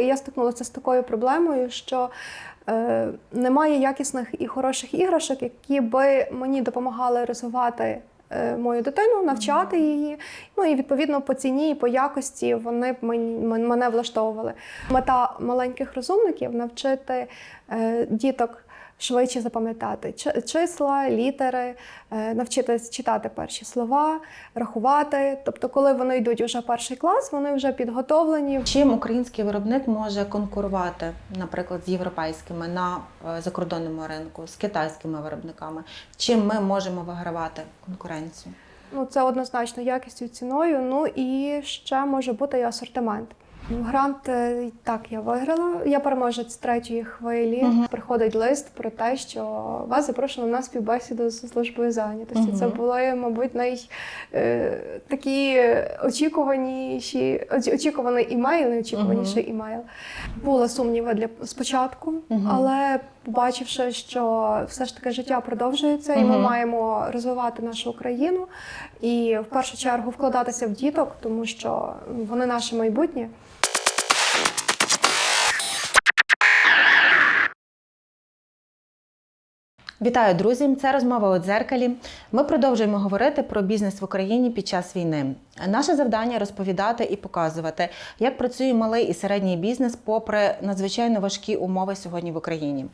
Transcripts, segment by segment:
Я стикнулася з такою проблемою, що е, немає якісних і хороших іграшок, які би мені допомагали розвивати е, мою дитину, навчати її. Ну і відповідно по ціні і по якості вони б мені- мене влаштовували. Мета маленьких розумників навчити е, діток. Швидше запам'ятати чи- числа, літери, е, навчитись читати перші слова, рахувати. Тобто, коли вони йдуть уже перший клас, вони вже підготовлені. Чим український виробник може конкурувати, наприклад, з європейськими на е, закордонному ринку, з китайськими виробниками? Чим ми можемо вигравати конкуренцію? Ну, це однозначно якістю ціною. Ну і ще може бути і асортимент. Ну, Грант е, так я виграла. Я переможець третьої хвилі. Мгм. Приходить лист про те, що вас запрошено на співбесіду з службою зайнятості. Це були, мабуть, най е, такі очікуваніші, оч- очікуваний імейл, найочікуваніший імейл. Були сумніви для спочатку, Мгм. але побачивши, що все ж таки життя продовжується, і ми маємо розвивати нашу країну і в першу чергу вкладатися в діток, тому що вони наше майбутнє. Вітаю, друзі! Це розмова у дзеркалі. Ми продовжуємо говорити про бізнес в Україні під час війни. Наше завдання розповідати і показувати, як працює малий і середній бізнес, попри надзвичайно важкі умови сьогодні в Україні.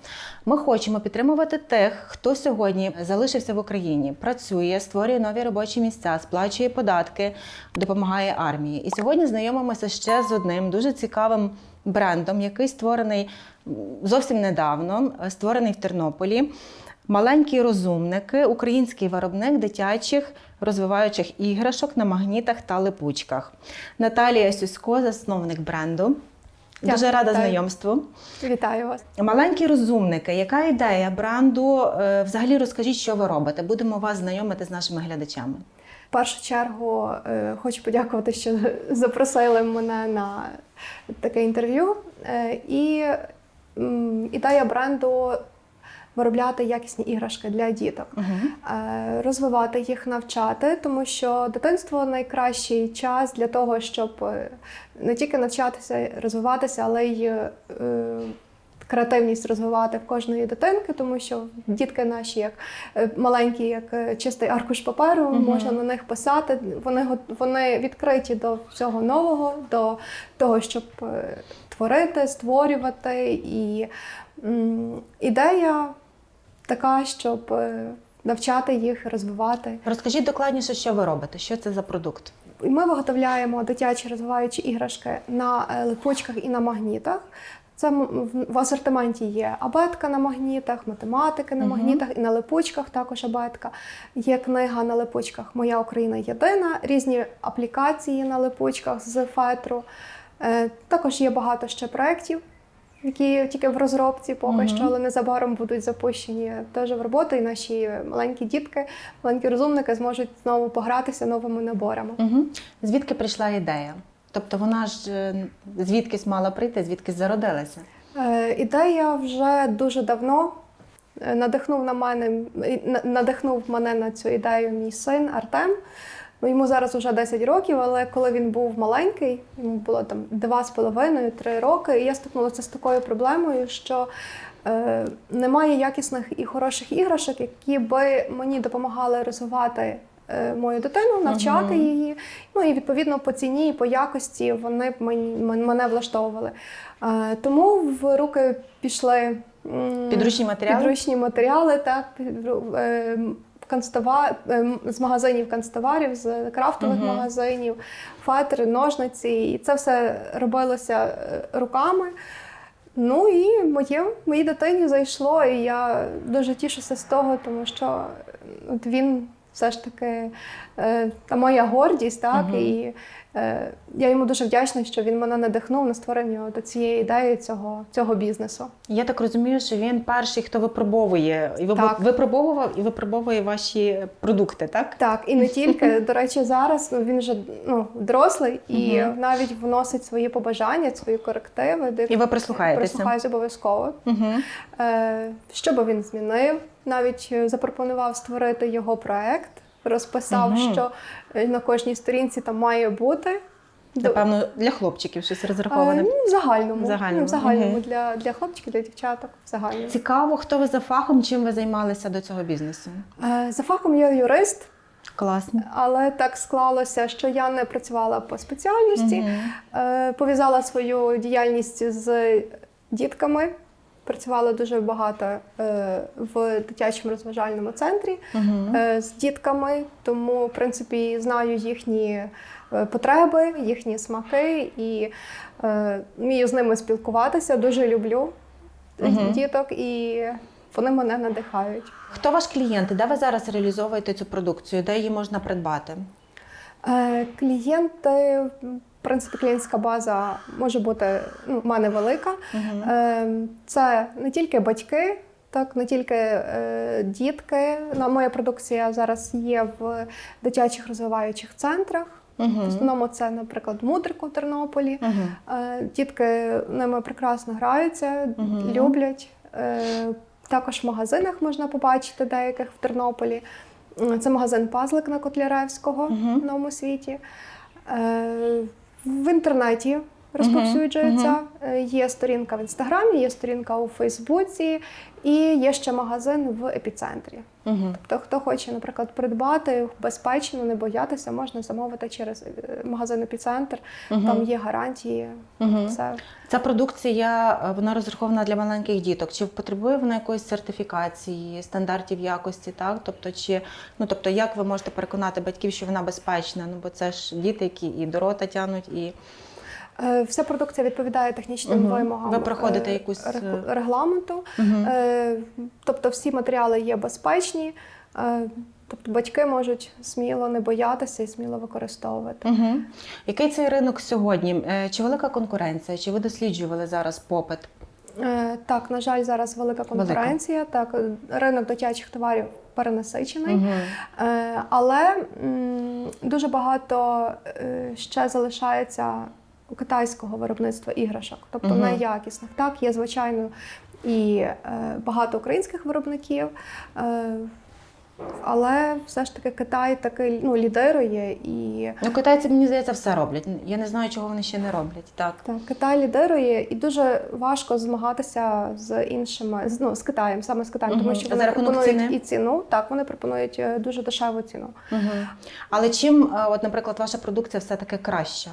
Ми хочемо підтримувати тих, хто сьогодні залишився в Україні, працює, створює нові робочі місця, сплачує податки, допомагає армії. І сьогодні знайомимося ще з одним дуже цікавим брендом, який створений зовсім недавно, створений в Тернополі. Маленькі розумники, український виробник дитячих розвиваючих іграшок на магнітах та липучках. Наталія Сюсько, засновник бренду. Дякую, Дуже рада вітаю. знайомству. Вітаю вас! Маленькі розумники, яка ідея бренду? Е, Взагалі розкажіть, що ви робите. Будемо вас знайомити з нашими глядачами. В першу чергу е, хочу подякувати, що запросили мене на таке інтерв'ю. Е, і ідея бренду виробляти якісні іграшки для діток. Е, розвивати їх, навчати, тому що дитинство найкращий час для того, щоб е, не тільки навчатися, розвиватися, але й е, креативність розвивати в кожної дитинки, тому що дітки наші, як маленькі, як чистий аркуш паперу, Мгм. можна на них писати. Вони вони відкриті до всього нового, до того, щоб творити, створювати. І ідея така, щоб е, навчати їх, розвивати. Розкажіть докладніше, що ви робите, що це за продукт. Ми виготовляємо дитячі розвиваючі іграшки на е, липучках і на магнітах. Це в- асортименті є абетка на магнітах, математики на магнітах і на липучках також абетка. Є книга на липучках Моя Україна єдина, різні аплікації на липучках з фетру. Е, Також є багато ще проєктів, які тільки в розробці поки Мгм. що, але незабаром будуть запущені теж в роботу, і наші маленькі дітки, маленькі розумники зможуть знову погратися новими наборами. Угу. Звідки прийшла ідея? Тобто вона ж е, звідкись мала прийти, звідкись зародилася. Е, Ідея вже дуже давно е, надихнув на мене надихнув мене на цю ідею мій син Артем. Ну, Йому зараз вже 10 років, але коли він був маленький, йому було там два з половиною, три роки, і я стикнулася з такою проблемою, що е, немає якісних і хороших іграшок, які би мені допомагали розвивати е, мою дитину, навчати Мгм. її. Ну і відповідно по ціні і по якості вони б мені, мен- мене влаштовували. Е, тому в руки пішли Підручні матеріали? підручні матеріали, так, е, канцтова- е, з магазинів канцтоварів, з крафтових Мгм. магазинів, фетри, ножниці. І це все робилося е, руками. Ну і моє, моїй дитині зайшло, і я дуже тішуся з того, тому що от він все ж таки е, та моя гордість, так, Мгм. і е, я йому дуже вдячна, що він мене надихнув на створення до цієї ідеї цього, цього бізнесу. Я так розумію, що він перший, хто випробовує і Так. випробовував і випробовує ваші продукти, так? Так, і не тільки. До речі, зараз ну, він вже ну, дорослий і Мгм. навіть вносить свої побажання, свої корективи. до І ви прислухаєтеся. Прислухаюсь обов'язково. Угу. Е, що би він змінив? Навіть е, запропонував створити його проект, розписав, Мгм. що е, на кожній сторінці там має бути. Напевно, для хлопчиків щось Е, розраховане. ну, в загальному. В загальному, Ну, в загальному мгм. для, для хлопчиків, для дівчаток. В загальному. Цікаво, хто ви за фахом, чим ви займалися до цього бізнесу? За фахом я юрист, Класно. але так склалося, що я не працювала по спеціальності. Е, Пов'язала свою діяльність з дітками. Працювала дуже багато е, в дитячому розважальному центрі е, з дітками, тому, в принципі, знаю їхні е, потреби, їхні смаки і е, вмію з ними спілкуватися. Дуже люблю Мгм. діток і вони мене надихають. Хто ваш клієнт? Де ви зараз реалізовуєте цю продукцію? Де її можна придбати? Е, Клієнти, в принципі, клієнтська база може бути ну, в мене велика. Е, Це не тільки батьки, так, не тільки е, дітки. На моя продукція зараз є в дитячих розвиваючих центрах. В основному це, наприклад, в Мудрику в Тернополі. Мгм. Е, Дітки ними прекрасно граються, Мгм. люблять. Е, Також в магазинах можна побачити деяких в Тернополі. Це магазин Пазлик на Котляревського Мгм. в новому світі. Е, В інтернеті розповсюджується. Е, Є сторінка в інстаграмі, є сторінка у Фейсбуці і є ще магазин в епіцентрі. Тобто, хто хоче, наприклад, придбати безпечно, не боятися, можна замовити через е, магазин епіцентр. Там є гарантії. Все. Ця продукція е, вона розрахована для маленьких діток. Чи потребує вона якоїсь сертифікації, стандартів якості? Так, тобто, чи ну тобто, як ви можете переконати батьків, що вона безпечна? Ну бо це ж діти, які і до рота тянуть, і Вся продукція відповідає технічним Мгм. вимогам. Ви проходите е, якусь, е, регламенту. Е, Тобто всі матеріали є безпечні. Е, Тобто батьки можуть сміло не боятися і сміло використовувати. Угу. Який цей ринок сьогодні? Е, Чи велика конкуренція? Чи ви досліджували зараз попит? Е, Так, на жаль, зараз велика конкуренція. Так, е, ринок дитячих товарів перенасичений. Угу. Е, Але м, дуже багато е, ще залишається китайського виробництва іграшок, тобто Мгм. неякісних. Так, є, звичайно, і е, багато українських виробників. е, Але все ж таки Китай такий ну, лідирує і Ну, китайці, мені здається, все роблять. Я не знаю, чого вони ще не роблять. Так. так, Китай лідирує, і дуже важко змагатися з іншими з- ну, з Китаєм, саме з Китаєм, Мгм. тому що вони пропонують ціни? і ціну. Так, вони пропонують е, дуже дешеву ціну. Угу. Але чим, е, от, наприклад, ваша продукція все-таки краща?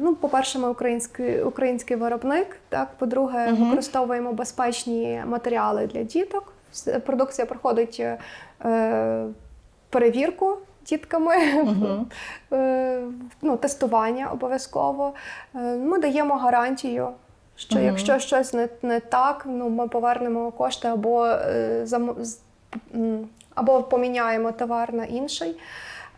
Ну, по-перше, ми український, український виробник. Так, по-друге, Мгм. використовуємо безпечні матеріали для діток. Продукція проходить е, перевірку дітками, Мгм. е, ну, тестування обов'язково. Е, ми даємо гарантію. Що Мгм. якщо щось не, не так, ну ми повернемо кошти або е, зам- або поміняємо товар на інший.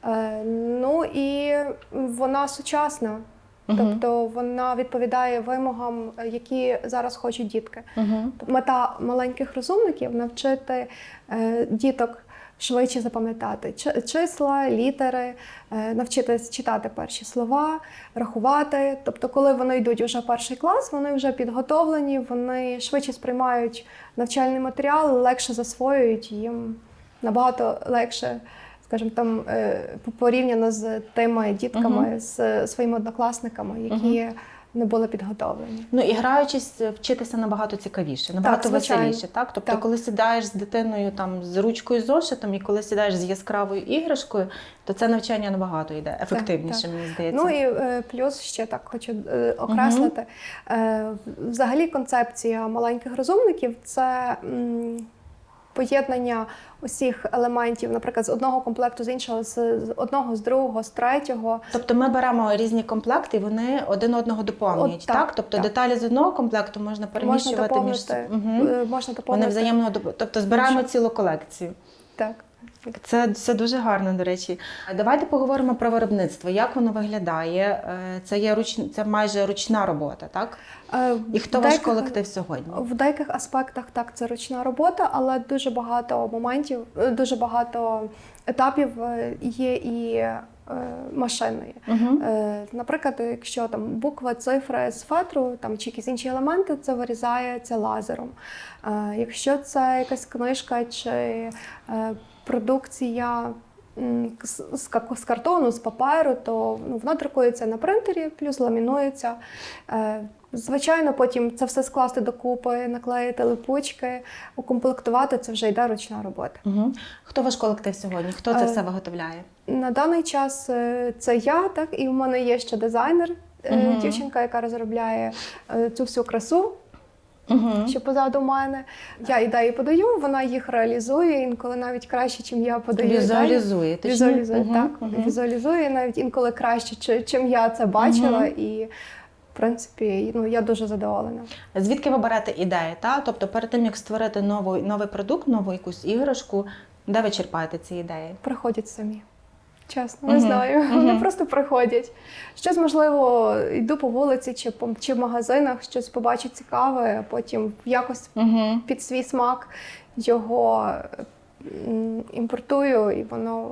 Е, ну і вона сучасна. Мгм. Тобто вона відповідає вимогам, які зараз хочуть дітки. Мгм. Мета маленьких розумників навчити е, діток швидше запам'ятати чи- числа, літери, е, навчитись читати перші слова, рахувати. Тобто, коли вони йдуть уже в перший клас, вони вже підготовлені, вони швидше сприймають навчальний матеріал, легше засвоюють їм набагато легше. Скажімо, там е, порівняно з тими дітками, з своїми однокласниками, які не були підготовлені. Ну і граючись, е, вчитися набагато цікавіше, набагато звичайно. веселіше. Так? Тобто, Так. коли сідаєш з дитиною там з ручкою зошитом, і коли сідаєш з яскравою іграшкою, то це навчання набагато йде ефективніше, так. мені здається. Ну і е, плюс ще так хочу окреслити. Е, взагалі, концепція маленьких розумників це поєднання усіх елементів, наприклад, з одного комплекту з іншого, з, одного, з другого, з третього. Тобто ми беремо різні комплекти, і вони один одного доповнюють. От так, так, Тобто так. деталі з одного комплекту можна Можна переміщувати між доповнити, Угу. можна доповнити. Вони взаємно доп- тобто збираємо цілу колекцію. Так. Це, це дуже гарно, до речі. Давайте поговоримо про виробництво. Як воно виглядає? Е, Це є руч... це майже ручна робота, так? Е, І хто в ваш колектив сьогодні? В деяких аспектах так це ручна робота, але дуже багато моментів, е, дуже багато етапів є і машинної. Угу. Наприклад, якщо там букви, цифри з фетру там, чи якісь інші елементи, це вирізається лазером. Якщо це якась книжка чи продукція з, з картону, з паперу, то ну, воно друкується на принтері, плюс ламінується. Е, Звичайно, потім це все скласти докупи, наклеїти липучки, укомплектувати це вже йде ручна робота. Угу. Хто ваш колектив сьогодні? Хто це Е, все виготовляє? На даний час е, це я, так і в мене є ще дизайнер, Мгм. дівчинка, яка розробляє цю всю красу, Угу. що позаду мене. Я ідеї подаю, вона їх реалізує, інколи навіть краще, ніж я подаю. Візуалізує. точно? Візуалізує, Мгм, так. мгм. Візуалізує навіть інколи краще, чи- чим я це бачила. Мгм. І в принципі, ну я дуже задоволена. Звідки ви берете ідеї? Та? Тобто перед тим, як створити новий, новий продукт, нову якусь іграшку, де ви черпаєте ці ідеї? Приходять самі. Чесно, не Мгм, знаю. мгм. Вони просто приходять. Щось, можливо, йду по вулиці чи, по- чи в магазинах, щось побачу цікаве, а потім якось Угу. під свій смак його імпортую, і воно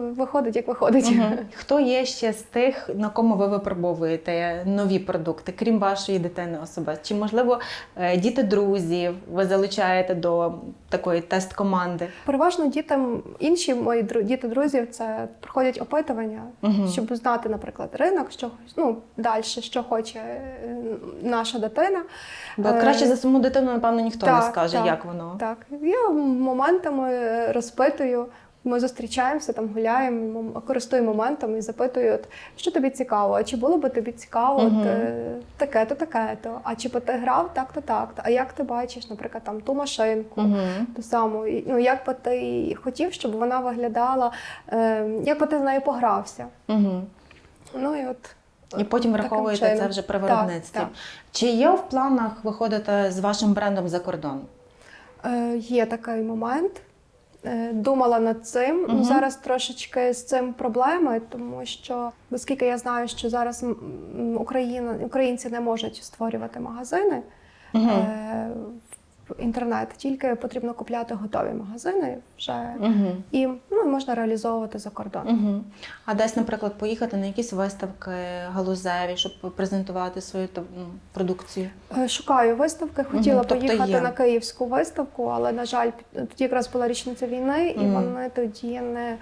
виходить, як виходить. Мгм. Хто є ще з тих, на кому ви випробовуєте нові продукти, крім вашої дитини особисто? Чи можливо е, діти друзів ви залучаєте до такої тест-команди? Переважно дітям, інші мої діти друзів, це проходять опитування, Мгм. щоб знати, наприклад, ринок, що ну, далі, що хоче е, наша дитина. Бо Е, краще за саму дитину, напевно, ніхто не скаже, так, як воно. Так, я моментами розпитую. Ми зустрічаємося, там гуляємо, користую моментом і запитую, от, що тобі цікаво, а чи було би тобі цікаво от, е, таке-то, таке-то, а чи би ти грав так-то, так-то, а як ти бачиш, наприклад, там ту машинку, ту саму, і, ну як би ти хотів, щоб вона виглядала, е, як би ти з нею погрався. Ну і от І потім враховуєте це вже при Так, так. Чи є в планах виходити з вашим брендом за кордон? Е, Є такий момент. Е, Думала над цим. Угу. Зараз трошечки з цим проблеми, тому що, оскільки я знаю, що зараз Україна, українці не можуть створювати магазини Угу. Інтернет, тільки потрібно купляти готові магазини вже Угу. і ну, можна реалізовувати за кордон. Угу. А десь, наприклад, поїхати на якісь виставки галузеві, щоб презентувати свою ну, продукцію. Е, Шукаю виставки. Хотіла Мгм, тобто поїхати є. на київську виставку, але на жаль, тоді якраз була річниця війни, і Мгм. вони тоді не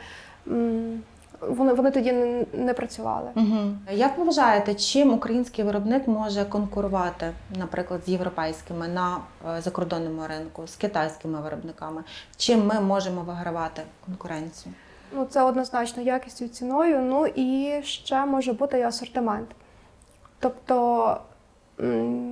вони, вони тоді не, не працювали. Угу. Як ви вважаєте, чим український виробник може конкурувати, наприклад, з європейськими на е, закордонному ринку, з китайськими виробниками? Чим ми можемо вигравати конкуренцію? Ну це однозначно якістю ціною. Ну і ще може бути і асортимент. Тобто,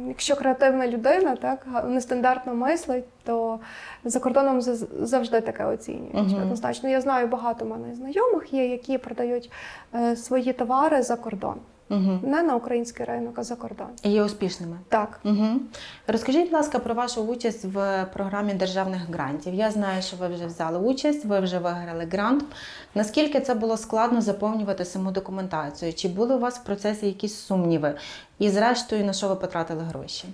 якщо креативна людина так нестандартно мислить, то за кордоном завжди таке оцінюють. Мгм. Однозначно, я знаю багато в мене знайомих є, які продають е, свої товари за кордон, Угу. не на український ринок, а за кордон. І є успішними. Так. Угу. Розкажіть, будь ласка, про вашу участь в програмі державних грантів. Я знаю, що ви вже взяли участь, ви вже виграли грант. Наскільки це було складно заповнювати саму документацію? Чи були у вас в процесі якісь сумніви? І зрештою, на що ви потратили гроші?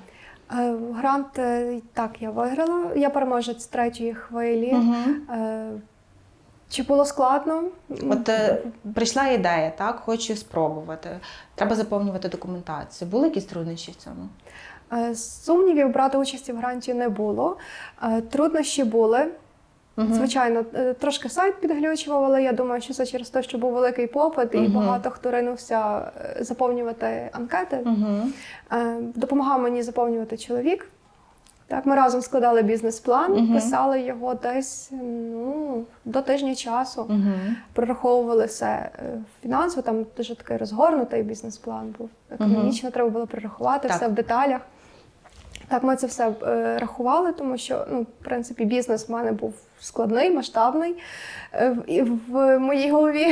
Е, Грант е, так я виграла. Я переможець третьої хвилі. Угу. Чи було складно? От е, прийшла ідея, так, хочу спробувати. Треба заповнювати документацію. Були якісь труднощі в цьому? Е, Сумнівів брати участі в гранті не було. Е, Труднощі були. Угу. Звичайно, е, трошки сайт підглючував, але я думаю, що це через те, що був великий попит, і Мгм. багато хто ринувся е, заповнювати анкети. Угу. Е, Допомагав мені заповнювати чоловік. Так, ми разом складали бізнес-план, Мгм. писали його десь ну, до тижня часу. Угу. Прораховували все е, фінансово, там дуже такий розгорнутий бізнес-план був. Економічно треба було прорахувати Так. все в деталях. Так, ми це все е, рахували, тому що ну, в принципі бізнес в мене був складний, масштабний е, в, в моїй голові.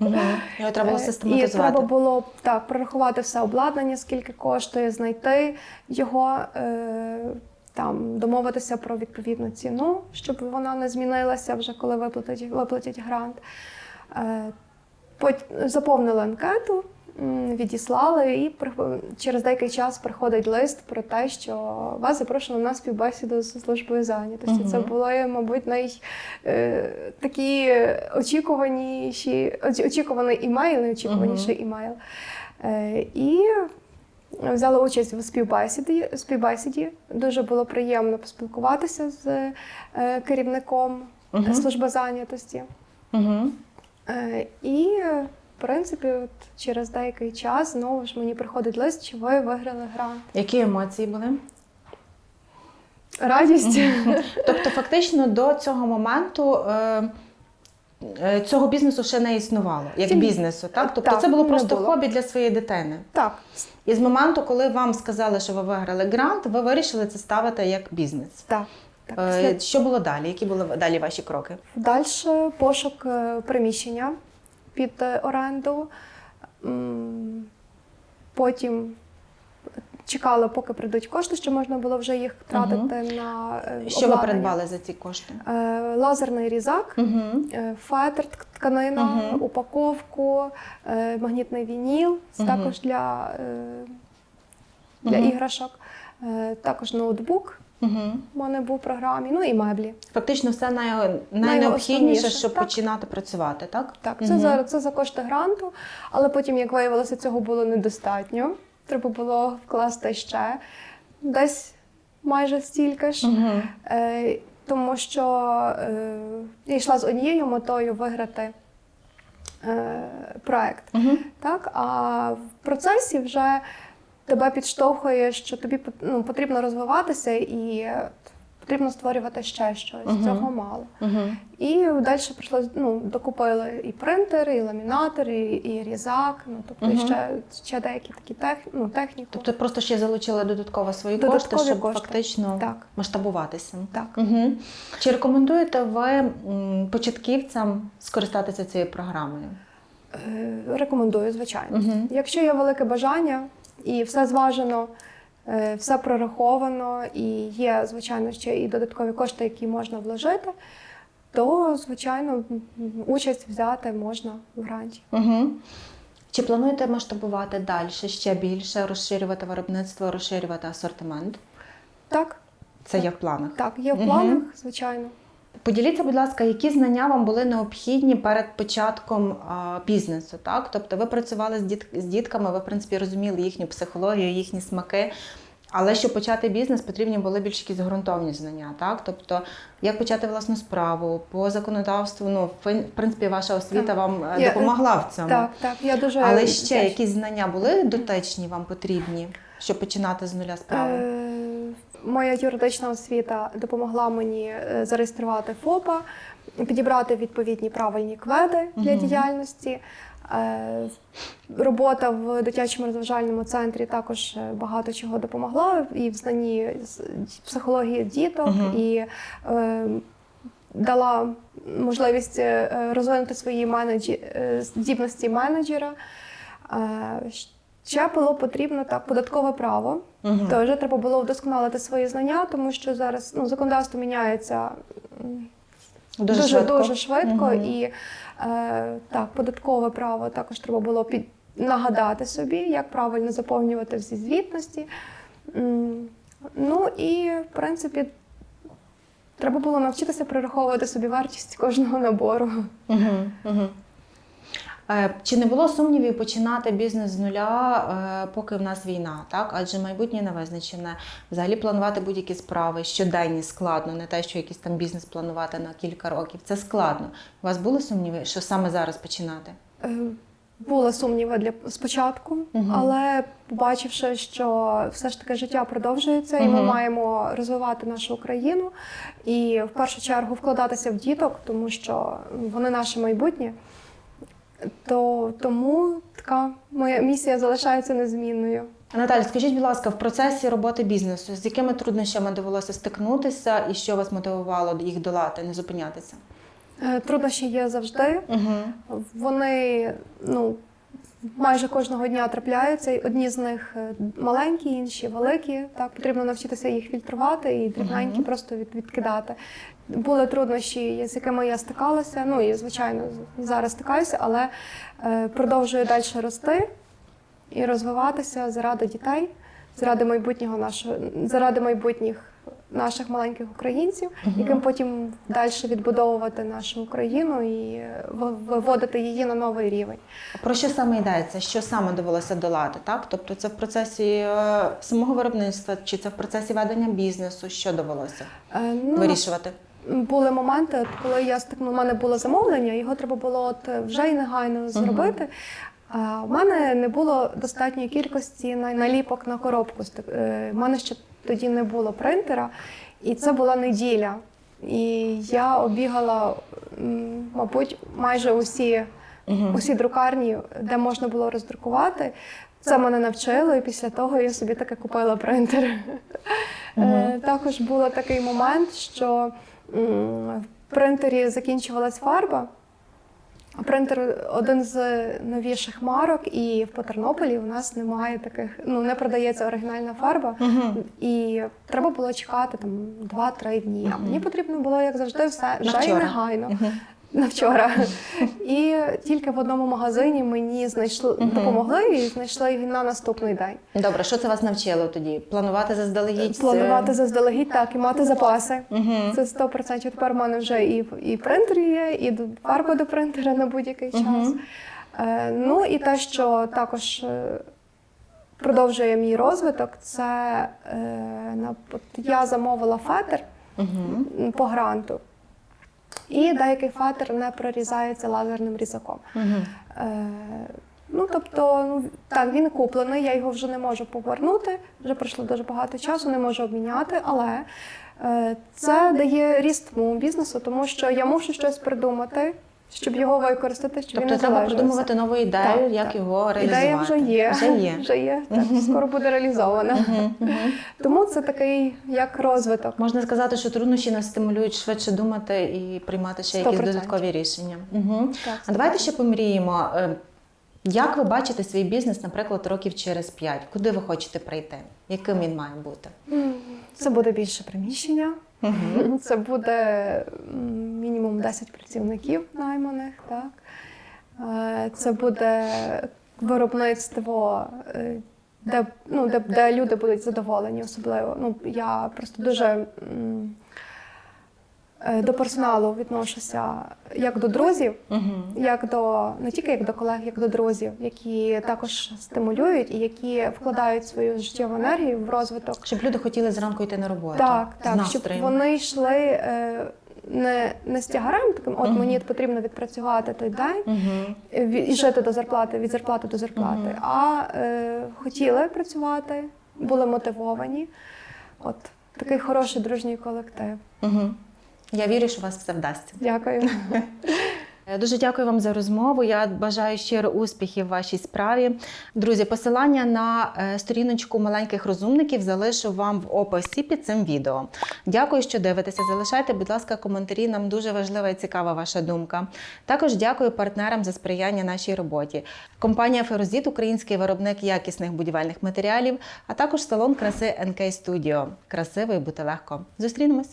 Угу. Його треба було Е, І треба було так прорахувати все обладнання, скільки коштує, знайти його, е, там домовитися про відповідну ціну, щоб вона не змінилася вже коли виплатять, виплатять грант. Е, заповнили анкету, відіслали, і через деякий час приходить лист про те, що вас запрошено на співбесіду з службою зайнятості. Мгм. Це були, мабуть, най, е, такі очікуваніші, очікуваний імейл, найочікуваніший імейл. Е, і взяла участь в співбесіді. співбесіді. Дуже було приємно поспілкуватися з е, керівником Мгм. служби зайнятості. Угу. І, е, в принципі, от через деякий час знову ж мені приходить лист, що ви виграли грант. Які емоції були? Радість. Тобто, фактично до цього моменту. Е... е, Цього бізнесу ще не існувало, як Ці- бізнесу, так? Тобто Так, це було просто було. хобі для своєї дитини. Так, І з моменту, коли вам сказали, що ви виграли грант, ви вирішили це ставити як бізнес. так. так. Е, Після Що було далі? Які були далі ваші кроки? Далі пошук е, приміщення під оренду. Потім чекали, поки прийдуть кошти, щоб можна було вже їх тратити на е, Що ви придбали за ці кошти? Е, Лазерний різак, Угу. е, фетр, тканина, Мгм. упаковку, е, магнітний вініл, Мгм. також для, е, для Мгм. іграшок, е, також ноутбук Угу. в мене був в програмі, ну і меблі. Фактично, все най... найнеобхідніше, щоб так. починати працювати, так? Так, це, Мгм. за, це за кошти гранту, але потім, як виявилося, цього було недостатньо. Треба було вкласти ще десь майже стільки ж. Угу. Е, тому що е, я йшла з однією метою виграти е, проект. Угу. Так? А в процесі вже тебе підштовхує, що тобі ну, потрібно розвиватися і потрібно створювати ще щось. Мгм. Цього мало. Угу. І далі прийшло, ну, докупили і принтер, і ламінатор, і, і різак, ну, тобто Мгм. ще, ще деякі такі тех, ну, техніку. Тобто просто ще залучили додатково свої кошти, Додаткові щоб кошти. фактично Так. масштабуватися. Так. Угу. Чи рекомендуєте ви початківцям скористатися цією програмою? Е, рекомендую, звичайно. Угу. Якщо є велике бажання і все зважено, все прораховано, і є, звичайно, ще і додаткові кошти, які можна вложити, то, звичайно, участь взяти можна в гранті. Угу. Чи плануєте масштабувати далі ще більше, розширювати виробництво, розширювати асортимент? Так, Це є в планах. так, є в планах, планах, звичайно. Поділіться, будь ласка, які знання вам були необхідні перед початком а, бізнесу? Так? Тобто ви працювали з, діт... з дітками, ви, в принципі, розуміли їхню психологію, їхні смаки. Але щоб почати бізнес, потрібні були більш якісь ґрунтовні знання, так? Тобто, як почати власну справу, по законодавству, ну, в принципі, ваша освіта Так. вам е, Я- допомогла в цьому. Так, так, я дуже Але ще вдячна. якісь знання були дотичні вам потрібні, щоб починати з нуля справу? Е, Моя юридична освіта допомогла мені е, зареєструвати ФОПа, підібрати відповідні правильні кведи для Мгм. діяльності. Е, Робота в дитячому розважальному центрі також е, багато чого допомогла і в знанні психології діток, Мгм. і е, дала можливість розвинути свої менеджі, здібності менеджера. Ще було потрібно так податкове право. Мгм. Теж треба було вдосконалити свої знання, тому що зараз ну, законодавство міняється Дуже, дуже швидко. дуже швидко. Мгм. І е, так, податкове право також треба було під нагадати собі, як правильно заповнювати всі звітності. Ну і в принципі. Треба було навчитися прораховувати собі вартість кожного набору. Угу, угу. Е, Чи не було сумнівів починати бізнес з нуля, е, поки в нас війна, так? Адже майбутнє не визначене. Взагалі планувати будь-які справи щоденні складно, не те, що якийсь там бізнес планувати на кілька років. Це складно. У вас були сумніви, що саме зараз починати? Е, Були сумніви для спочатку, Мгм. але побачивши, що все ж таки життя продовжується, і ми маємо розвивати нашу країну і в першу чергу вкладатися в діток, тому що вони наше майбутнє. То тому така моя місія залишається незмінною. Наталя, скажіть, будь ласка, в процесі роботи бізнесу, з якими труднощами довелося стикнутися і що вас мотивувало їх долати, не зупинятися? Е, Труднощі є завжди. Угу. Вони ну, майже кожного дня трапляються. Одні з них е, маленькі, інші великі. Так, потрібно навчитися їх фільтрувати і дрібненькі Мгм. просто від, відкидати. Були труднощі, з якими я стикалася. Ну і звичайно, зараз стикаюся, але е, продовжую далі рости і розвиватися заради дітей, заради майбутнього нашого, заради майбутніх наших маленьких українців, яким потім далі відбудовувати нашу Україну і виводити її на новий рівень. Про що саме йдеться? Що саме довелося долати? Так? Тобто це в процесі е, самого виробництва, чи це в процесі ведення бізнесу? Що довелося Е, Ну, вирішувати? Були моменти, коли я стикнула, у мене було замовлення, його треба було от вже і негайно зробити. А в мене не було достатньої кількості наліпок на коробку. У мене ще тоді не було принтера, і це була неділя. І я обігала, мабуть, майже усі, усі друкарні, де можна було роздрукувати. Це мене навчило, і після того я собі таки купила принтер. Е, Також був такий момент, що в принтері закінчувалась фарба. Принтер один з новіших марок, і в Тернополі у нас немає таких, ну не продається оригінальна фарба, і треба було чекати там 2-3 дні. А мені потрібно було, як завжди, все вже і негайно. негайно. На вчора. І тільки в одному магазині мені знайшли допомогли і знайшли її на наступний день. Добре, що це вас навчило тоді? Планувати заздалегідь? Планувати заздалегідь, так, і мати запаси. Це 100%. Тепер в мене вже і, і принтер є, і фарба до принтера на будь-який час. Е, ну і те, що також е, продовжує мій розвиток, це е, на, я замовила фетр м, по гранту. І деякий фатер не прорізається лазерним різаком. Е, ну, тобто, ну, так, він куплений, я його вже не можу повернути, вже пройшло дуже багато часу, не можу обміняти, але е, це дає ріст моєму бізнесу, тому що я мушу щось придумати, щоб його використати, щоб він Тобто не треба придумувати нову ідею, Так, як так. його реалізувати. Ідея вже є. Вже є. Вже є. Так, скоро буде реалізована. Тому це такий як розвиток. Можна сказати, що труднощі нас стимулюють швидше думати і приймати ще якісь 100%. додаткові рішення. Угу. Так, А давайте ще помріємо. Е, Як ви бачите свій бізнес, наприклад, років через 5? Куди ви хочете прийти? Яким він має бути? Це буде більше приміщення. Це буде мінімум 10 працівників найманих. Так? Е, Це буде виробництво, е, де, ну, де, де люди будуть задоволені, особливо. Ну, я просто дуже до персоналу відношуся як до друзів, як до не тільки як до колег, як до друзів, які також стимулюють і які вкладають свою життєву енергію в розвиток Щоб люди хотіли зранку йти на роботу. так, так, щоб вони йшли е, не, не з тягарем, таким, от мені потрібно відпрацювати той день е, ві- і жити до зарплати, від зарплати до зарплати, а е, хотіли працювати, були мотивовані. От такий хороший дружній колектив. Мгм. Я вірю, що у вас все вдасться. Дякую. Е, Дуже дякую вам за розмову. Я бажаю щиро успіхів в вашій справі. Друзі, посилання на е, сторіночку маленьких розумників залишу вам в описі під цим відео. Дякую, що дивитеся. Залишайте, будь ласка, коментарі. Нам дуже важлива і цікава ваша думка. Також дякую партнерам за сприяння нашій роботі. Компанія Ферозіт, український виробник якісних будівельних матеріалів, а також салон краси NK Studio. Красиво і бути легко. Зустрінемось!